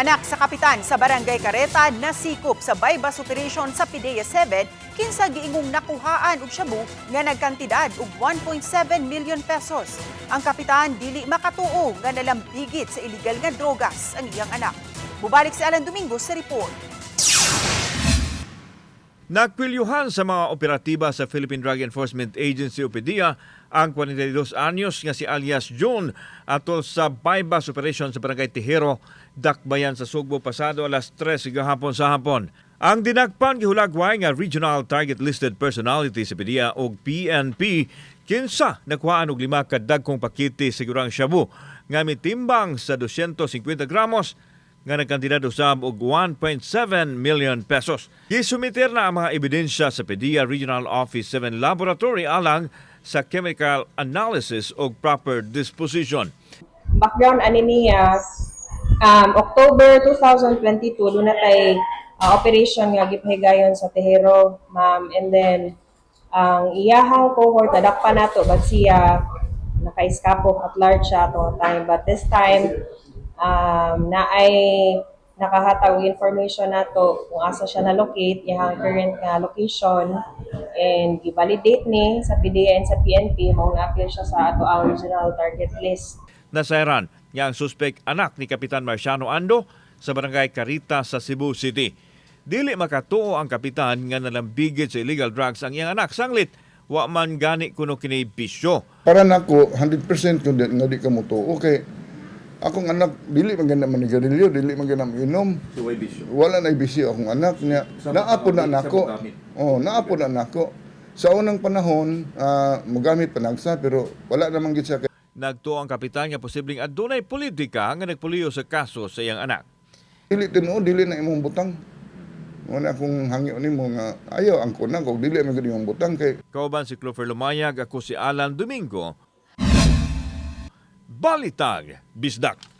Anak sa kapitan sa Barangay Careta nasikop sa bypass operation sa PDEA 7 kinsa giingong nakuhaan og shabu nga nagkantidad og 1.7 million pesos. Ang kapitan dili makatuo nga nalambigit sa illegal nga drogas ang iyang anak. Bubalik si Alan Domingo sa report. Nagpilyuhan sa mga operatiba sa Philippine Drug Enforcement Agency o PDEA ang 42 anyos nga si alias June atol sa bypass operation sa Barangay Tihero, Dakbayan sa Sugbo pasado alas 3 gahapon sa hapon. Ang dinagpan gihulagway nga regional target listed personality sa PDEA o PNP kinsa nakuhaan og lima ka dagkong pakiti sigurang shabu nga mitimbang sa 250 gramos nga nagkantidad usab og 1.7 million pesos. Gisumiter na ang mga ebidensya sa PDEA Regional Office 7 Laboratory alang sa chemical analysis o proper disposition. background ani niya um, October 2022 doon na tay uh, operation nga gipahigayon sa Tehero ma'am and then ang iyahang cohort nadakpan nato but siya naka-escape at large siya atong time but this time um, na ay nakahatag og information nato kung asa siya na-locate, iyang current nga location and i-validate ni sa PDA and sa PNP mao na-appear siya sa ato ang original target list. Nasairan nga ang suspek anak ni Kapitan Marciano Ando sa barangay Carita sa Cebu City. Dili makatuo ang kapitan nga nalambigit sa illegal drugs ang iyang anak sanglit wa man gani kuno kini bisyo. para nako 100% kung di, nga di ka mo tuo kay akong anak dili man ganda manigarilyo dili man ganda inom. Wala na bisyo akong anak niya. Naapod na nako. oh naapod na nako. Sa unang panahon ah, mogamit panagsa pero wala namang gid Nagtuo ang kapitan nga posibleng adunay politika nga nagpuliyo sa kaso sa iyang anak. dili tinuod dili na imong butang. Wala akong hangyo nimo nga ayaw ang kunang kog dili man imong butang kay Kauban si Clover Lumayag, ako si Alan Domingo. Balitag, Bisdak.